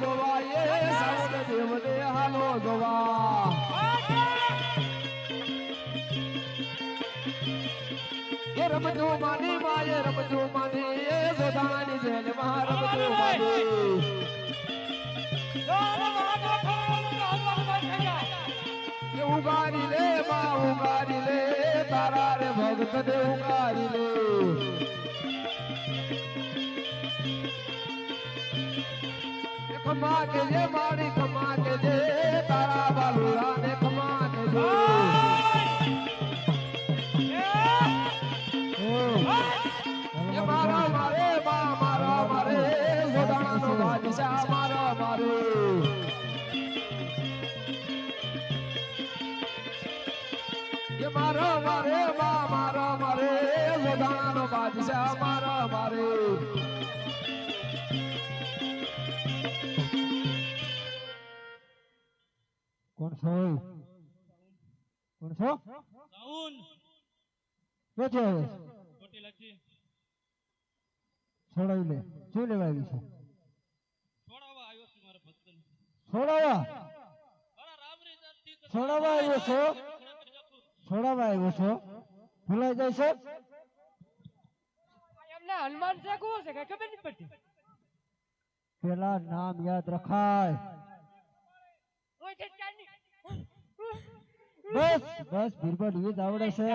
જોવા એ સાવન દેવને હાલો જોવા એ રમજો માની માએ, રમજો માની એ જોધાની જેલમાં રમજો માની. ઉગારી લે માં ઉગારી લે, તારા રે ભગત ને ઉગારી લે. ખમા કે જે, મારી ખમા કે જે, તારા બાલુડા ને ખમા કે જે. એ મારા મારે મારા મારે, જોડાણાનો બાદશાહ મારા મારે. મારા મારે મારા મારે, જોડાણાનો બાદશાહ મારા મારે. છો કોણ છો? સાઉન આવે છે? ખોટી લખી. છોડાવી લે. શું લેવા આવી છે? છોડાવા આવ્યો છું મારા ભક્તન. છોડાવા છોડાવવા આવ્યો છો? છોડાવા આવ્યો છો. ભૂલાઈ જાય છે? એમને હનુમાન છે કોણ છે કઈ ખબર નહીં પડતી? પેલા નામ યાદ રખાય. બસ બસ બિરબલ એ જ આવડે છે.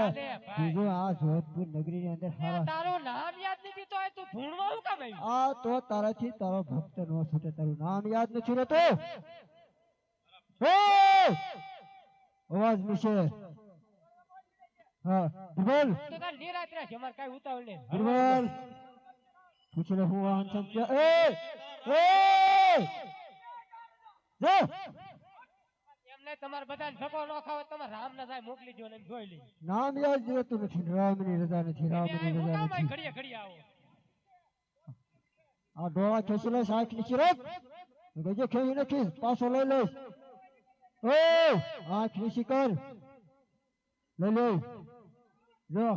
બીજું આ જોધપુર નગરી ની અંદર સારા તારું નામ યાદ નથી તો તું ભૂણવા હું કામ આ તો તારાથી તારો ભક્ત નો છૂટે તારું નામ યાદ નથી રહેતો! અવાજ મિશે હા બિરબલ તો તાર નિરાત રાખ અમારે કાંઈ ઉતાવળ નહીં. બિરબલ પૂછી લે હું વાહન સંખ્યા એ એ! જા! એમને તમારે બધાને ધક્કો ન ખાવો તમારે રામ ના સાહેબ મોકલી દો ને જોઈ લઈ નામ યાદ રહેતું નથી રામની રજા નથી રામની હું રજા નથી. ઘડીએ ઘડીએ આવો. આ ડોળા ખેંચી લઈશ આંખ નીચે ગજે ખેંચી નાખીશ પાછો લઈ લઈશ. ઓ આંખ નીચી કર. લઈ લઈ. જો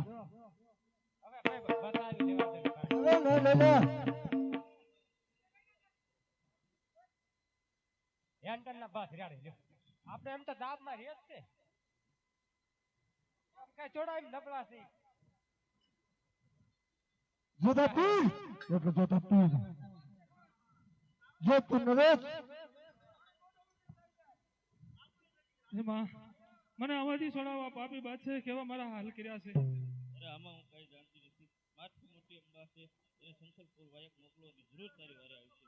હવે દે ભાઈ. લે લે લે લે. હેન્ડલ ના બસ રેડી લ્યો. આપણે એમ તો દાબમાં જ છે. આમ કાંઈ ચોડાવી નબળા છે જોતા પીર એટલે જોતા જો તું નરેશ. એમાં મને આમાંથી છોડાવવા પાપી બાદશાહે કેવા મારા હાલ કર્યા છે? અરે આમાં હું કઈ જાણતી નથી. મારથી મોટી અંબા છે. એને શંકરપુર વાયકની જરૂર તારી વારે આવશે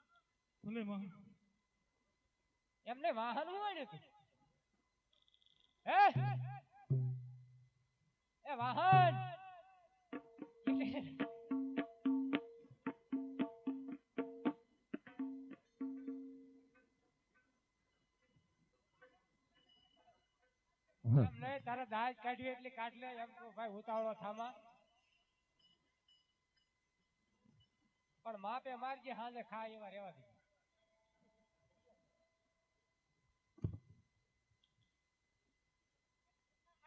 ભલે માં. એમને વાહન હોય ને તું હે? એ વાહન! તારા દાજ કાઢવી એટલે કાઢ લે એમ તો ભાઈ ઉતાવળો થામા. પણ માપે મારજે હાજે ખા એવા રેવા દે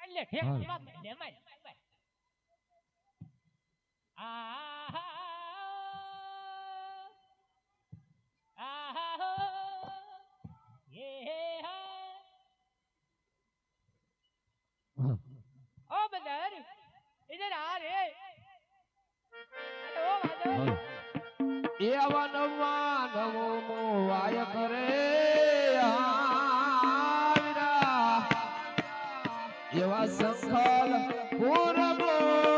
એટલે ઠેક હા. એમાં જ લે, એમાં જ, એમાં જ. આહા. આહા. યે હા. ओ बंदर इधर आ रे अरे ओ बंदर એવા નવા નવો મોવાય કરે એવા સંખલ પૂરબો